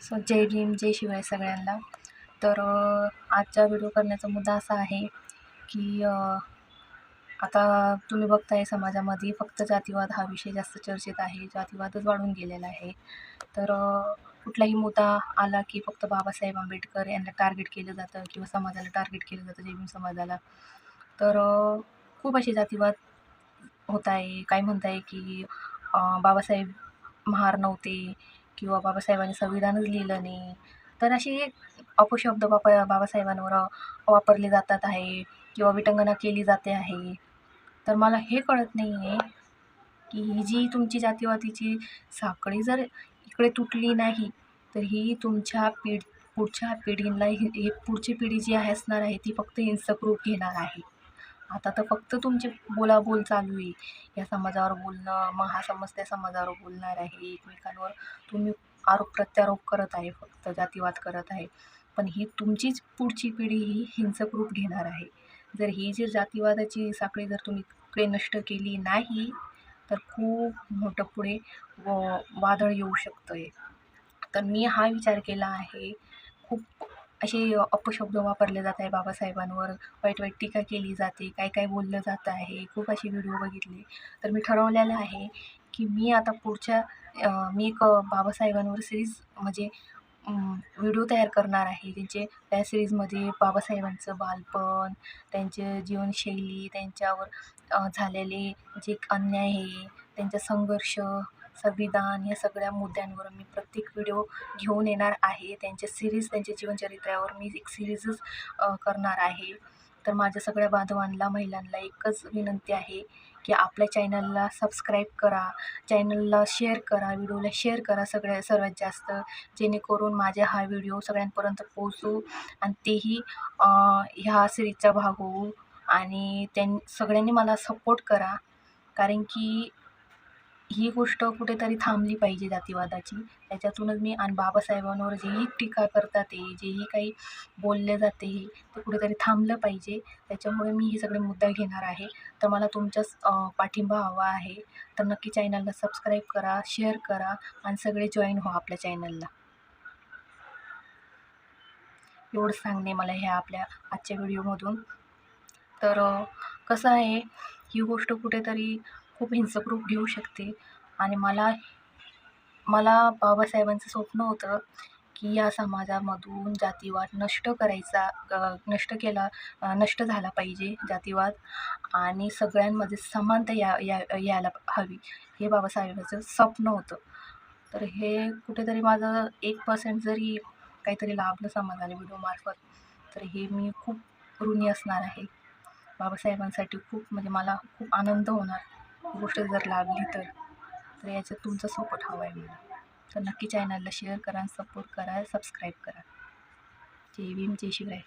So जय भीम जय शिवाय सगळ्यांना. तर आजचा व्हिडिओ करण्याचा मुद्दा असा आहे की आता तुम्ही बघताय समाजामध्ये फक्त जातीवाद हा विषय जास्त चर्चेत आहे जातीवादच वाढून गेलेला आहे. तर कुठलाही मुद्दा आला की फक्त बाबासाहेब आंबेडकर यांना टार्गेट केलं जातं किंवा समाजाला टार्गेट केलं जातं जय भीम समाजाला. तर खूप असे जातीवाद होत आहे. काय म्हणताय की बाबासाहेब महार नव्हते किंवा बाबासाहेबांनी संविधानच लिहिलं नाही. तर असे अपशब्द बापा बाबासाहेबांवर वापरले जातात आहे किंवा विटंगना केली जाते आहे. तर मला हे कळत नाही आहे की ही जी तुमची जातीवादीची साखळी जर इकडे तुटली नाही तर ही तुमच्या पिढ पुढच्या पिढींना ही पुढची पिढी जी आहे असणार आहे ती फक्त हिंसक रूप घेणार आहे. आता तर फक्त तुमची बोलाबोल चालू आहे. या समाजावर बोलणं मग हा समाज त्या समाजावर बोलणार आहे. एकमेकांवर तुम्ही आरोप प्रत्यारोप करत आहे फक्त जातीवाद करत आहे. पण ही तुमचीच पुढची पिढी ही हिंसक रूप घेणार आहे. जर ही जी जातीवादाची साखळी जर तुम्ही इकडे नष्ट केली नाही तर खूप मोठं पुढे व वादळ येऊ शकतं आहे तर मी हा विचार केला आहे. खूप असे अपशब्द वापरले जात आहे बाबासाहेबांवर. वाईट वाईट टीका केली जाते. काय काय बोललं जातं आहे. खूप असे व्हिडिओ बघितले. तर मी ठरवलेलं आहे की मी आता पुढच्या मी एक बाबासाहेबांवर सिरीज म्हणजे व्हिडिओ तयार करणार आहे. त्यांचे त्या सिरीजमध्ये बाबासाहेबांचं बालपण त्यांचे जीवनशैली त्यांच्यावर झालेले जे अन्याय आहे त्यांचा संघर्ष संविधान या सगळ्या मुद्द्यांवर मी प्रत्येक व्हिडिओ घेऊन येणार आहे. त्यांच्या सिरीज त्यांच्या जीवनचरित्रावर मी एक सिरीजच करणार आहे. तर माझ्या सगळ्या बांधवांना महिलांना एकच विनंती आहे की आपल्या चॅनलला सबस्क्राईब करा. चॅनलला शेअर करा. व्हिडिओला शेअर करा सगळ्या सर्वात जास्त. जेणेकरून माझ्या हा व्हिडिओ सगळ्यांपर्यंत पोहोचू आणि तेही ह्या सिरीजचा भाग होऊ आणि त्यां सगळ्यांनी मला सपोर्ट करा. कारण की ही गोष्ट कुठेतरी थांबली पाहिजे जातीवादाची. त्याच्यातूनच मी आणि बाबासाहेबांवर जेही टीका करतात ते जेही काही बोलले जाते हे ते कुठेतरी थांबलं पाहिजे. त्याच्यामुळे मी हे सगळे मुद्दा घेणार आहे. तर मला तुमचाच पाठिंबा हवा आहे. तर नक्की चॅनलला सबस्क्राईब करा शेअर करा आणि सगळे जॉईन व्हा आपल्या चॅनलला. एवढं सांगणे मला ह्या आपल्या आजच्या व्हिडिओमधून. तर कसं आहे ही गोष्ट कुठेतरी खूप हिंसक रूप घेऊ शकते. आणि मला मला बाबासाहेबांचं स्वप्न होतं की या समाजामधून जातीवाद नष्ट करायचा नष्ट केला नष्ट झाला पाहिजे जातीवाद. आणि सगळ्यांमध्ये समानता या या यायला हवी हे बाबासाहेबांचं स्वप्न होतं. तर हे कुठेतरी माझं एक पर्सेंट जरी काहीतरी लाभलं समाजाला व्हिडिओमार्फत तर हे मी खूप ऋणी असणार आहे. बाबासाहेबांसाठी खूप म्हणजे मला खूप आनंद होणार. गोष्ट जर लाभली तर तर याच्यात तुमचा सपोर्ट हवा आहे मला. तर नक्की चॅनलला शेअर करा सपोर्ट करा सबस्क्राईब करा. जय भीम जय शिवराय.